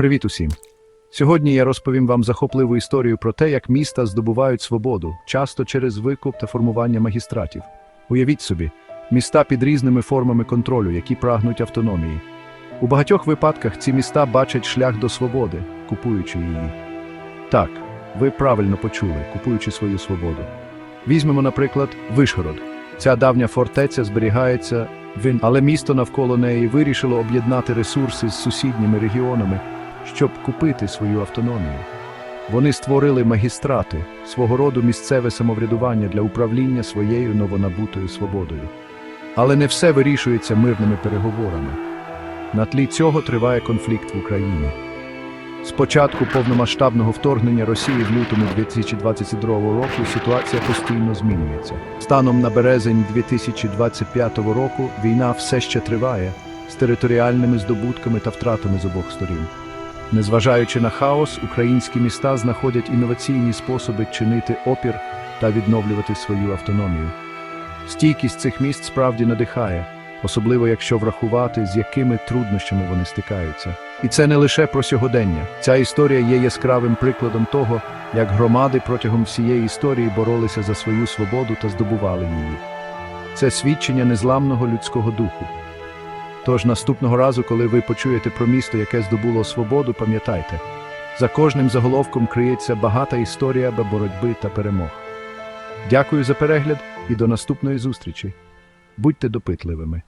Привіт усім! Сьогодні я розповім вам захопливу історію про те, як міста здобувають свободу, часто через викуп та формування магістратів. Уявіть собі, міста під різними формами контролю, які прагнуть автономії. У багатьох випадках ці міста бачать шлях до свободи, купуючи її. Так, ви правильно почули, купуючи свою свободу. Візьмемо, наприклад, Вишгород. Ця давня фортеця зберігається, але місто навколо неї вирішило об'єднати ресурси з сусідніми регіонами, щоб купити свою автономію. Вони створили магістрати, свого роду місцеве самоврядування для управління своєю новонабутою свободою. Але не все вирішується мирними переговорами. На тлі цього триває конфлікт в Україні. З початку повномасштабного вторгнення Росії в лютому 2022 року ситуація постійно змінюється. Станом на березень 2025 року війна все ще триває з територіальними здобутками та втратами з обох сторін. Незважаючи на хаос, українські міста знаходять інноваційні способи чинити опір та відновлювати свою автономію. Стійкість цих міст справді надихає, особливо якщо врахувати, з якими труднощами вони стикаються. І це не лише про сьогодення. Ця історія є яскравим прикладом того, як громади протягом всієї історії боролися за свою свободу та здобували її. Це свідчення незламного людського духу. Тож наступного разу, коли ви почуєте про місто, яке здобуло свободу, пам'ятайте, за кожним заголовком криється багата історія боротьби та перемог. Дякую за перегляд і до наступної зустрічі. Будьте допитливими.